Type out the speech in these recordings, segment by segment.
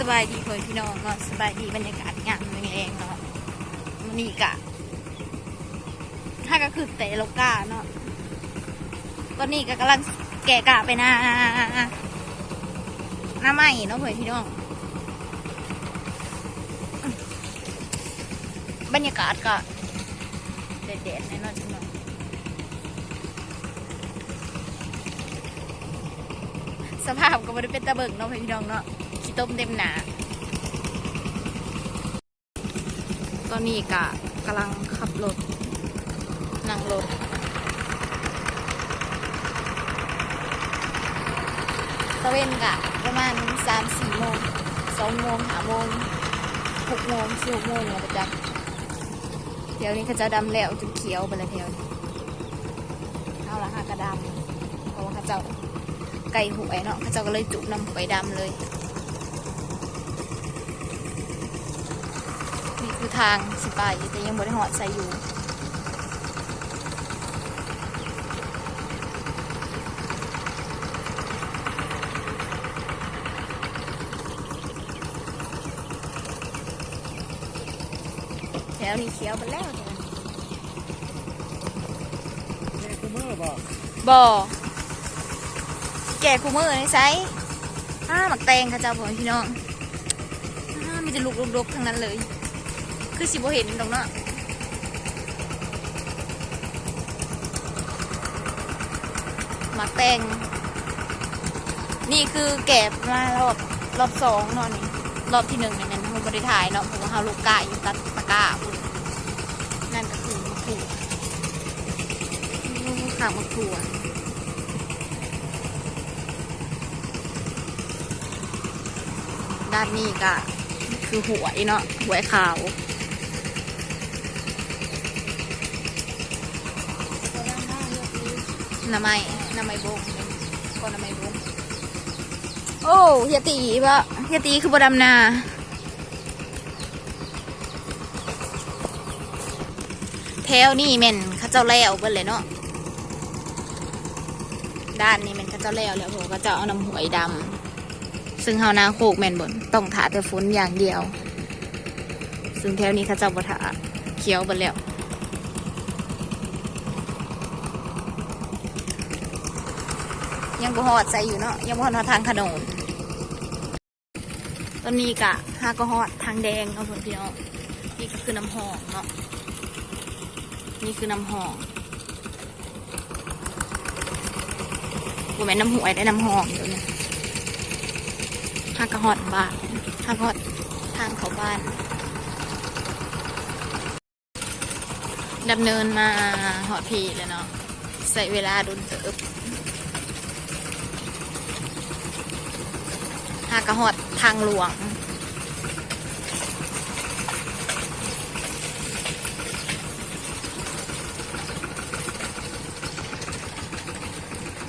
สบายดีเพื่อนพี่น้องเนาะสบายดีบรรยากาศงามแรงๆเนาะมันนี่กะถ้าก็คือเตะโลกาเนาะตอนนี้ก็กำลังแกะกะไปน้าหน้าใหม่เนาะเพื่อนพี่น้อง บรรยากาศก็เด็ดๆแน่นอนจังเนาะสภาพก็ไม่ได้เป็นตะเบิงเนาะพี่น้องเนาะ ขี้ต้มเต็มหนา ตอนนี้กะกำลังขับรถ นั่งรถตะเวนกะประมาณสามสี่โมงสองโมงหาโมงหกโมงสี่หกโมงแล้วประจักเดี๋ยวนี้เขาจะดำแล้วจนเขียวไปเลยเทียวเอาละค่ะกระดำเพราะว่าเขาเจ้าไก่หวยเนาะเขาเจ้าก็เลยจุกน้ำหวยดำเลย นี่คือ ทางสิไปแต่ยังบริหอดใส่อยู่แถวนี้เขียวไปแล้วจ้ะแม่กูเมื่อบอกบ่อแก่คูมือในไซส์อ้าหมักแตงค่ะเจ้าพ่อพี่น้องอ้ามีแต่ลูกลกๆทั้งนั้นเลย คือสิบ่เห็นตรงเนาะหมักแตงนี่คือแก็บมารอบรอบสองเนาะนี่รอบที่หนึ่งเนี่ยมันบริถ่ายเนาะเพราะว่าเราลูกกาอยู่ตัดตะกร้านั่นก็คือมะกรูดขามะกรูดด้านนี้ก็คือหวยเนาะหวยขาว น้ำไม้น้ำไม้บงก็น้ำไม้บงโอ้เฮียตีปะเฮียตีคือบดำนาแถวนี่เม่นข้าเจ้าแล้วเบิ่นเลยเนาะด้านนี้เม่นข้าเจ้าแล้วแล้วผมก็จะเอาน้ำหวยดำซึ่งเฮานาโคกแม่นบนต้องถาแต่ฝนอย่างเดียว ซึ่งแถวนี้ข้าเจ้าบ่ถาเขียวเบิ่นแล้ว ยังบ่ฮอดใส่อยู่เนาะยังบ่ฮอดทางขนมตอนนี้กะฮาก็ฮอดทางแดงเอาผลพี่น้องนี่ก็คือน้ำหอมเนาะนี่คือน้ำหอมกูแม่น้ำหวยได้น้ำหอมเดี๋ยวนี้ฮาก็ฮอดบ้านฮาก็ฮอดทางเขาบ้านดำเนินมาหอดพีเลยเนาะใส่เวลาโดนเติบ หากระหอดทางหลวง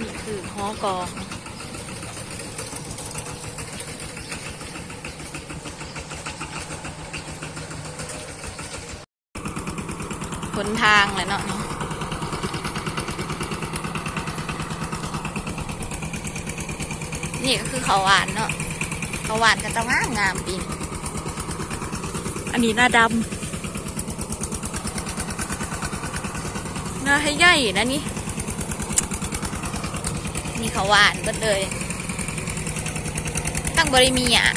นี่คือหอกองหนทางแหละเนาะนี่ก็คือเขาหวานเนาะ เขาหวานก็จะงามงามปีนอันนี้หน้าดำหน้าให้ใหญ่นะนี่นี่เขาหวานเบิดเลย ตั้งบริมีอะ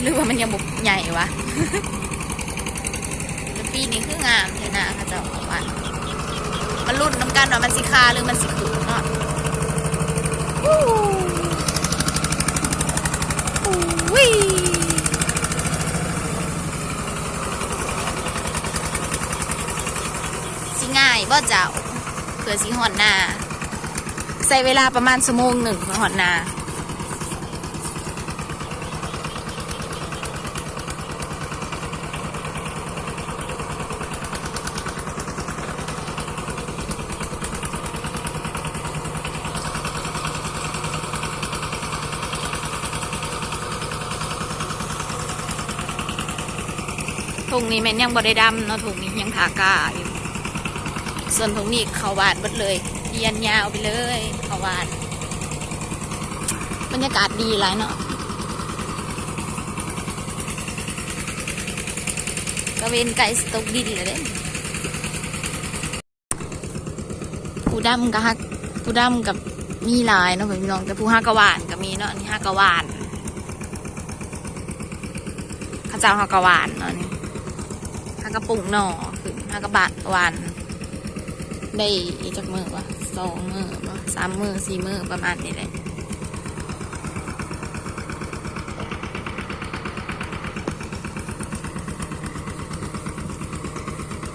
หรือว่ามันยังบุกใหญ่วะแต่ปีนี้คืองามเทนะเขาเจะเขาหวานมันรุ่นน้ำกันว่ามันสิคาหรือมันสิขุเนาะ วิ่สิง่ายบ่เจ้าเผื่อสิหอนนา ใส่เวลาประมาณชั่วโมงหนึ่งเพื่อหอนนา งนี้แม่นยังบริดำเนาะถุงนี้ยังถากาอยู่ส่วนถุงนี้เขาวาดหมดเลยเยียนยาวไปเลยเขาวาดบรรยากาศดีไรเนาะก็ะเวนไก่สตกดินเลยเด้ผู้ดำกับฮักผู้ดำกับมีลายเนาะพี่น้องแต่ผู้ฮักกะวานก็มีเนาะนี่ฮักกะวานข้าเจ้าฮักกะวานเนาะนี่ ฮักกะปุ่งหน่อคือฮักกะบาดหวานได้อีกจากมือวะสองมือวะสามมือสี่มือประมาณนี้เลย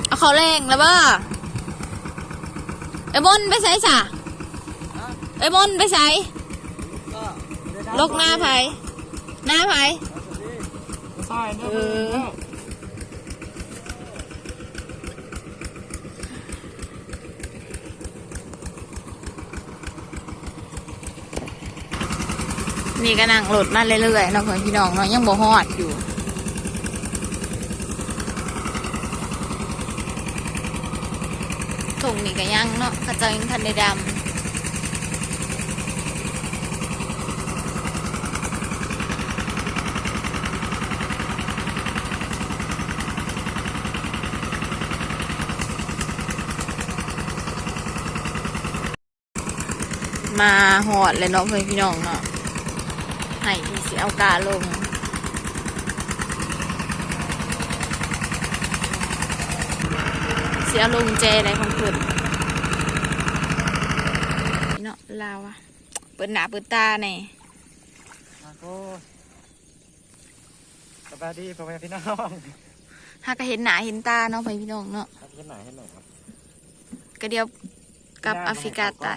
เอาเขาแรงแล้วบ่ไอ้มอนไปใส่จ้ะไอ้มอนไปใส่ลกหน้าไผหน้าไผใช่เนเออ นี่ก็นั่งรถมาเรื่อยๆเนาะเพื่อนพี่น้องเนาะยังบ่ฮอดอยู่ถุงนี่ก็ยังเนาะเข้าเจ้ายังทันได้ดำมาหอดเลยเนาะเพื่อนพี่น้องเนาะ ให้ที่สิเอากาลงเสียลงเจอะไรของเพิ่นนี่เนาะลาวอะเปิดหนาเปิดตาแน่มาโก้สบายดีพ่อแม่พี่น้องหากก็เห็นหนาเห็นตาเนาะไปพี่น้องเนาะครับเห็นไหนเห็นไหนครับก็เดียวกับแอฟริกาใต้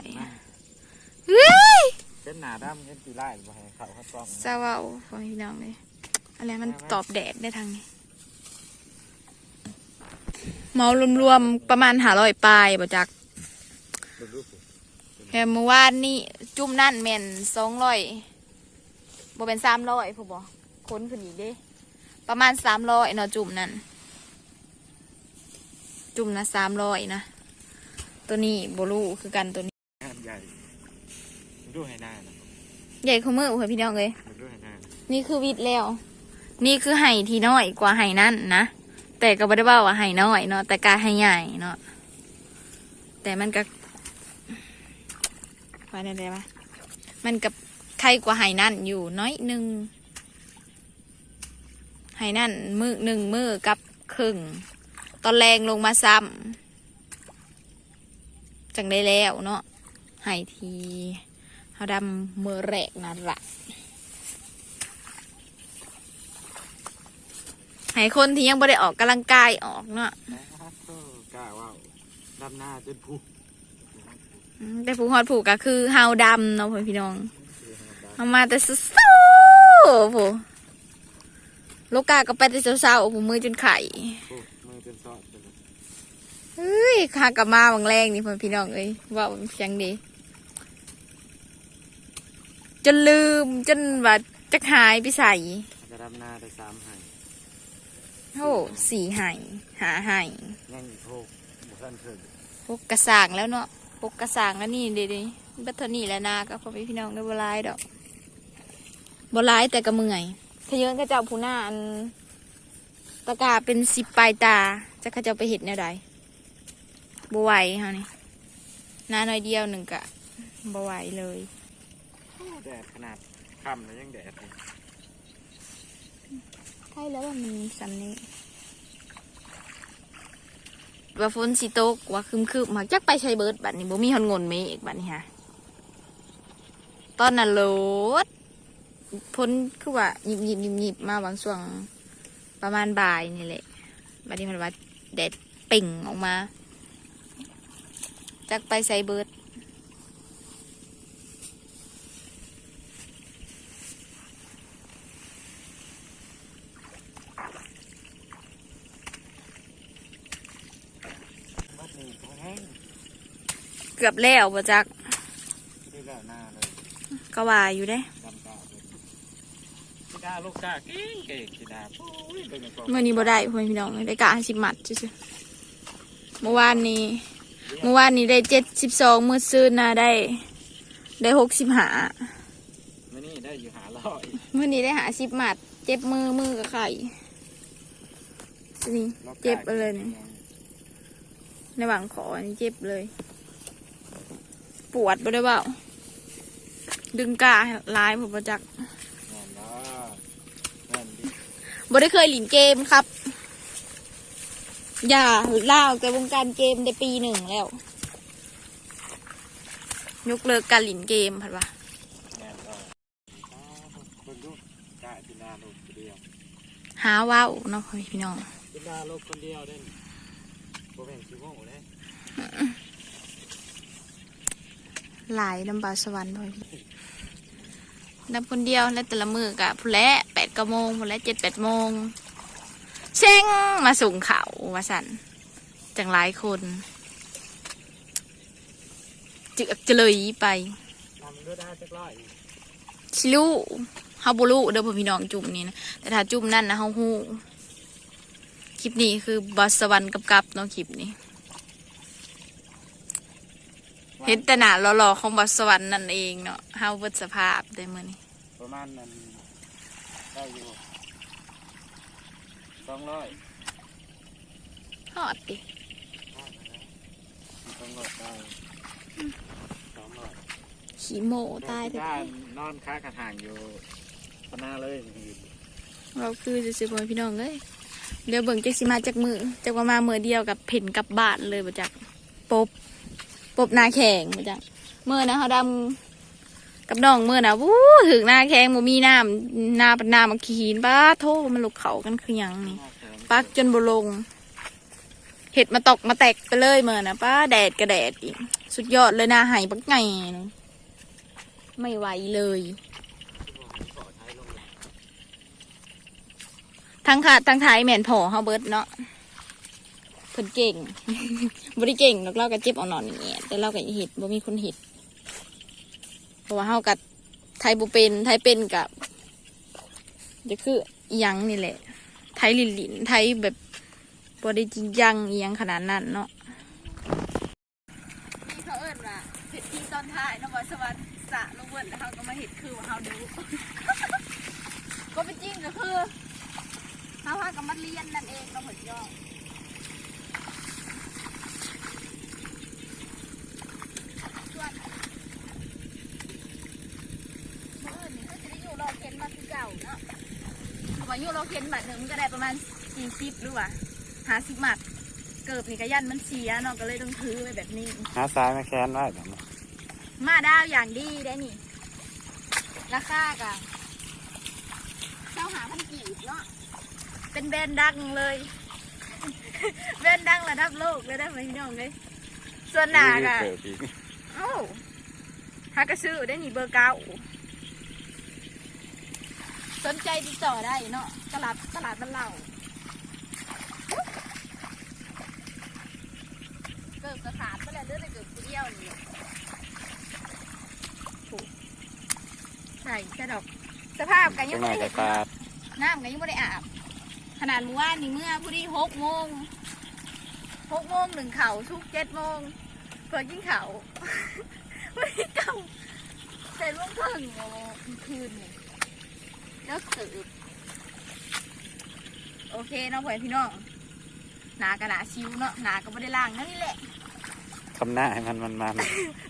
เฮ้ย เห็นหนาดำเห็นตีไล่บ่ให้เขาเขาต้องซาเวาไปพี่น้องเลยอะไรมันตอบแดดได้ทางนี้เมารวมๆประมาณหาร้อยปลายบ่จักดูรูปแค่เมื่อวานนี่จุ่มนั่นแม่นสองร้อยบ่เป็นสามร้อยผู้บ่ค้นขึ้นอีกเด้ ประมาณสามร้อยเนาะจุ่มนั่นจุ่มนะสามร้อยนะ ตัวนี้บรูคือกันตัวนี้ งานใหญ่ดูให้หน้านะ ใหญ่ขมือเพื่อนพี่น้องเลยนี่คือวิดแล้ว นี่คือไห่ที่น้อยกว่าไห่นั่นนะแต่ก็ไม่ได้ว่าว่าไห่น้อยเนาะแต่กาไห่ใหญ่เนาะแต่มันก็ว่าได้ไหมมันกับใครกว่าไห่นั่นอยู่น้อยหนึ่งไห่นั่นมือหนึ่งมือกับครึ่งตอนแรงลงมาซ้ำจังได้แล้วเนาะไห่ที เขาดำมือแรกนั่นละให้คนที่ยังไม่ได้ออกกำลังกายออกเนาะนะครับก็กล้าว่าดำหน้าจนพุอืมแต่ผู้ฮอดผูกก็คือเฮาดำเนาะพ่อพี่น้องคือธรรมดาเอามาแต่สู้ๆผู้ลูกกาก็ไปแต่เช้าๆผู้มือจนไข่โอ้มือจนซอดไปเลยเฮ้ยข้ากับมาบางแรงนี่พ่อพี่น้องเอ้ยว่าเพียงดี จนลืมจนว่าจะหายไปใส่จะดำหน้าได้สามให้โอ้สี่หายหาหายยังอีกโพกบุษันเถิดพวกกระสางแล้วเนาะพวกกระสางแล้วนี่เดี๋ยวๆบัตเทอนี่แล้วนาก็พ่อพี่น้องได้บหลายดอกบหลายแต่ก็เมื่อยทะเยอนก็เจ้าผู้หน้าอันตะกร้าเป็นสิบปลายตา จะเขาเจ้าไปเห็ดแนวใดบไหวเฮานี่หน้าน้อยเดียวหนึ่งกะบไหวเลย แดดขนาดค่ำแล้วยังแดดเลยใช่แล้วว่ามันสำนี้ว่าฝนสิตกว่าคึมคืบมาจักไปใช้เบิร์ดบัดนี้บ่มีฮอนงนเมอีกบัดนี้ฮะตอนนั้นโหลดพ้นคือว่าหยิบหยิบหยิบหยิบมาบางช่วงประมาณบ่ายนี่แหละบัดนี้มันว่าแดดเป่งออกมาจักไปใส่เบิร์ด วัดนี้ก็แห้ง เกือบแล้วบ่จักได้แล้วหน้าเลยก็ว่าอยู่เด้ดำตาเลยกีดาลูกกาเก่งเก่งกีดาโอ้ยเป็นยังไงเมื่อนี้บ่ได้พ่อพี่น้องได้กะสิบมัดซื่อๆเมื่อวานนี้เมื่อวานนี้ได้เจ็ดสิบสองมื้อซื้อนะได้ ได้หกสิบหามื่อนี้ได้อยู่หาร้อยมื่อนี้ได้หาสิบหมัด เจ็บมือมือกับไข่นี่โลกาเจ็บเลยนี่ในหวังขออันนี้เจ็บเลย ปวดบ่ได้เปล่าดึงกาลายผมประจักงานละงานดิบ่ได้เคยหลินเกมครับ อย่าล่าออกจากวงการเกมได้ปีหนึ่งแล้ว ยกเลิกการหลินเกมผัดวะงานละอ้าวคนลูกกะจินาลูกคนเดียวหาว้าวเนาะพ่อพี่น้องจินาลูกคนเดียวเด่นโบแบ่งชิโม่เลย หลายน้ำบาสวรรค์พ่อพี่นำคนเดียวและแต่ละมือกะผู้นและแปดกโมงผู้นและเจ็ดแปดโมงเช่งมาส่งเขาวาสันจังหลายคนจึกจะเลยไปชิลูเฮาบ่รู้เด้อพ่อพี่น้องจุ่มนี่นะแต่ถ้าจุ่มนั่นนะเฮาฮู้คลิปนี้คือบาสวรรค์กับกับเนาะคลิปนี้ เห็นแต่หน้าหล่อๆของบาสวรรค์นั่นเองเนาะเฮาเบิดสภาพได้มื้อนี้ประมาณนั้นได้อยู่สองร้อยฮอดดิสองร้อยได้สองร้อยขี้โมตายได้แท้นอนค้ากระถางอยู่ปนาเลยๆเราคือจะซื้อพ่อพี่น้องเอ้ยเดี๋ยวเบิ่งจักสิมาจากมือจักว่ามามือเดียวกับเพ่นกลับบ้านเลยบ่จักปบ ปบหน้าแข็งบ่จักมื้อนะเฮาดำกับน้องเมื่อนะวู้ถึงหน้าแข้งบ่มีน้ำหน้าเป็นน้ำมาขีนป้าโทมันลุกเขากันคือหยังนี่ปักจนบ่ลง เห็ดมาตกมาแตกไปเลยเมื่อนะป้าแดดกระแดดอีก สุดยอดเลยหน้าหายปักไงไม่ไหวเลยทั้งขาดทั้งท้ายแม่นพอเฮาเบิดเนาะ พิ่นเก่งบ่ได้เก่งหรอกเราก็เจ็บเอาหนอนอย่างเงี้ยแต่เราก็เห็ดบ่มีคนเห็ดเพราะว่าเฮากับไทยบุเป็นไทยเป็นกับจะคือยังนี่แหละ ไทยลินลินไทยแบบบอได้จริงจังอียังขนาดนั้นเนาะนี่เขาเอิ้นว่าเห็ดที่ตอนท้ายนบสวรรค์สะลงเวิร์ดแล้วเขาก็มาเห็ดคือว่าเฮาดูก็เป็นจริงก็คือเฮาหากับมาเรียนนั่นเองเราผลย่อส่วน มื่ออื่นนี่ก็จะได้อยู่รอเข็นมาคือเก่าเนาะเพราะ ว่าอยู่รอเข็นบัตรหนึ่งมันก็ได้ประมาณสี่สิบหรือว่าห้าสิบมัดเกิบนี่ก็ยันมันเสียเนาะก็เลยต้องถือไว้แบบนี้ หาซ้ายมาแค้นไว้แบบนี้มาดาวอย่างดีได้นี่ ราคากะเจ้าหาพันกีบเนาะเป็นแบรนด์ดังเลย แบรนด์ดังระดับโลกเลยได้ไหมพี่น้องเลยส่วนหนากะเกิดอีกเอ้าหากระซื้อได้นี่เบอร์เก้า สนใจติดต่อได้เนาะตลาดตลาดบ้านเราเกิดกระขาดไปแล้วเลือดเกิดผู้เดียวนี่ถูกใช่ใช่ดอกสภาพกันยัจังงหไม่น่อยได้จะเห็นขาดน้ำกันยังไม่ได้อาบ ขนาดเมื่อวานนี่เมื่อผู้ที่หกโมงหกโมงหนึ่งเข่าทุกเจ็ดโมงเพื่อกินเข่าวผู้ที่เก่าเจ็ดโมงครึ่งโอ้คืนนี่ แล้วสืบโอเคเนาะพ่อพี่น้องหนากระหนาชิวเนาะหนาก็ไม่ได้ล่างนั่นนี่แหละทำหน้าให้มันมันมัน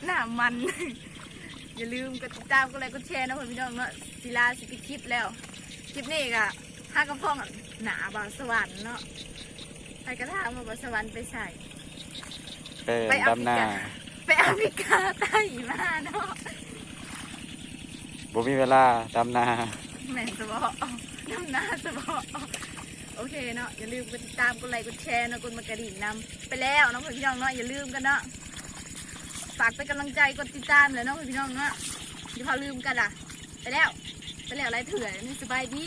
หน้ามัน อย่าลืมกดติดตามกดไลค์กดแชร์นะพ่อพี่น้องเนาะศิลาสิปิดคลิปแล้วคลิปนี้ก็ห้ากระพ่องหนาบางสวรรค์เนาะใครกระทางมาบางสวรรค์ไปใส่เป็นไปเอาดำหน้าไปแอฟริกาใต้มาเนาะบ่มีเวลาดำหน้า แม่นสบอน้ำหน้าสบอโอเคเนาะอย่าลืมกดติดตามกดไลค์กดแชร์เนาะกดมากระดิ่งนำไปแล้วน้องพี่น้องเนาะอย่าลืมกันเนาะฝากเป็นกำลังใจกดติดตามเลยน้องพี่น้องเนาะอย่าพอลืมกันอะ ไปแล้วไปแล้วไรเถื่อนสบายดี